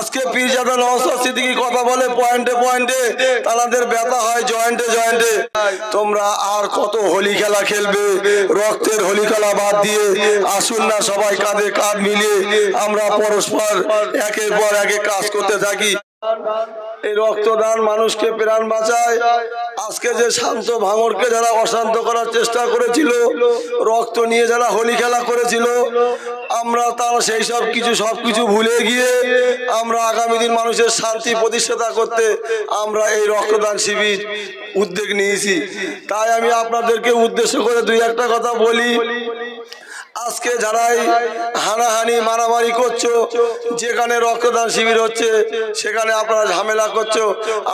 আজকে পীরজাদা নওসাদ সিদ্দিকী কথা বলে পয়েন্টে পয়েন্টে তাদের ব্যথা হয়, জয়েন্টে জয়েন্টে। তোমরা আর কত হোলি খেলা খেলবে, রক্তের হোলি খেলা বাদ দিয়ে আসুন না সবাই কাঁধে কাঁধ মিলিয়ে আমরা পরস্পর একের পর একে কাজ করতে থাকি। এই রক্তদান মানুষকে প্রাণ বাঁচায়। আজকে যে শান্ত ভাঙরকে যারা অশান্ত করার চেষ্টা করেছিল, রক্ত নিয়ে যারা হোলি খেলা করেছিল আমরা তার সেই সব কিছু সব কিছু ভুলে গিয়ে আমরা আগামী দিন মানুষের শান্তি প্রতিষ্ঠাতা করতে আমরা এই রক্তদান শিবির উদ্যোগ নিয়েছি। তাই আমি আপনাদেরকে উদ্দেশ্য করে দুই একটা কথা বলি। আজকে যারাই হানাহানি, মারামারি করছ, যেখানে রক্তদান শিবির হচ্ছে, সেখানে আপনারা ঝামেলা করছ,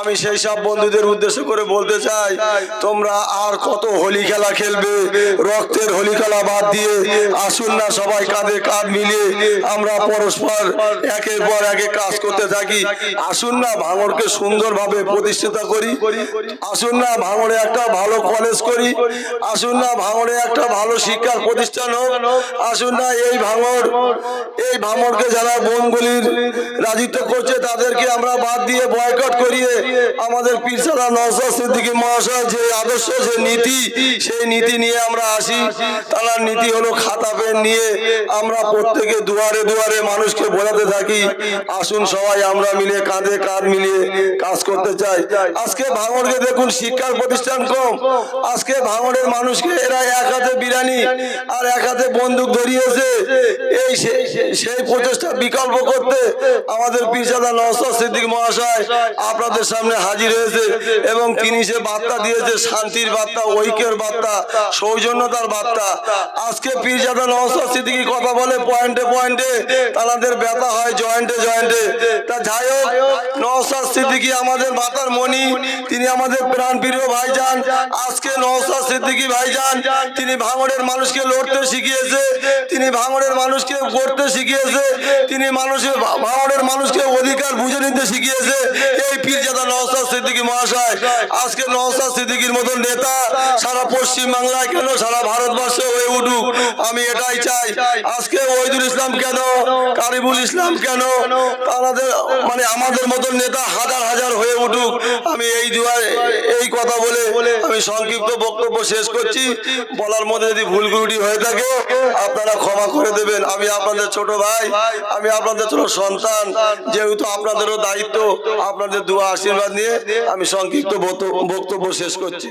আমি সেই সব বন্ধুদের উদ্দেশ্য করে বলতে চাই, তোমরা আর কত হোলি খেলা খেলবে, রক্তের হোলি খেলা বাদ দিয়ে, আসুন না সবাই কাঁধে কাঁধ মিলিয়ে, আমরা পরস্পর একের পর একে কাজ করতে থাকি, আসুন না ভাঙড়কে সুন্দরভাবে প্রতিষ্ঠিত করি, আসুন না ভাঙড়ে একটা ভালো কলেজ করি, আসুন না ভাঙড়ে একটা ভালো শিক্ষার প্রতিষ্ঠান হোক আসুন না, এই ভাঙড়, এই ভাঙড়কে যারা বনগুলির রাজিত্ব করছে, তাদেরকে আমরা বাদ দিয়ে বয়কট করিয়ে আমাদের পীরসাদা নওসাদ সিদ্দিকী মহাশয় যে আদর্শ, যে নীতি, সেই নীতি নিয়ে আমরা আসি। তার নীতি হলো খাতা, পেন নিয়ে আমরা প্রত্যেকে দুয়ারে দুয়ারে মানুষকে বোঝাতে থাকি। আসুন সবাই আমরা মিলে কাঁধে কাঁধ মিলিয়ে কাজ করতে চাই। আজকে ভাঙড়কে দেখুন, শিক্ষার প্রতিষ্ঠান কম। আজকে ভাঙড়ের মানুষকে এরা এক হাতে বিরানি আর এক হাতে বন্দুক ধরিয়েছে। এই সেই প্রচেষ্টা বিকল্প করতে আমাদের পীরজাদা নওসাদ সিদ্দিক মহাশয় আপনাদের সামনে হাজির হয়েছে এবং তিনি সে বার্তা দিয়েছে, শান্তির বার্তা, ঐক্যের বার্তা, সৌজন্যতার বার্তা। আজকে পীরজাদা নওসাদ সিদ্দিকী কথা বলে পয়েন্টে পয়েন্টে তাদের ব্যথা হয়, জয়েন্টে জয়েন্টে। তা যাই হোক নওসাদ সিদ্দিকী আমাদের মাতার মণি, তিনি আমাদের প্রাণ প্রিয় ভাইজান। আজকে নওসাদ সিদ্দিকী ভাইজান, তিনি ভাঙড়ের মানুষকে লড়তে শিখিয়েছে। যে তিনি ভাঙড়ের মানুষকে গড়তে শিখিয়েছে, তিনি মানুষের ভাঙড়ের মানুষকে অধিকার বুঝে নিতে শিখিয়েছে। এই পীরজাদা নওসাদ সিদ্দিকী মহাশয়, আজকে নওসাদ সিদ্দিকীর মতন নেতা সারা পশ্চিম বাংলায় কেন সারা ভারতবর্ষে হয়ে উঠুক? আমি এটাই চাই। আজকে ওইদুল ইসলাম কেন? কারিবুল ইসলাম কেন? তাদের মানে আমাদের মতন নেতা হাজার হাজার হয়ে উঠুক। আমি এই দুয়ারে এই কথা বলে আমি সংক্ষিপ্ত বক্তব্য শেষ করছি। বলার মধ্যে যদি ভুল হয়ে থাকে, আপনারা ক্ষমা করে দেবেন। আমি আপনাদের ছোট ভাই, আমি আপনাদের ছোট সন্তান। যেহেতু আপনাদেরও দায়িত্ব, আপনাদের দোয়া আশীর্বাদ নিয়ে আমি সংক্ষিপ্ত বক্তব্য শেষ করছি।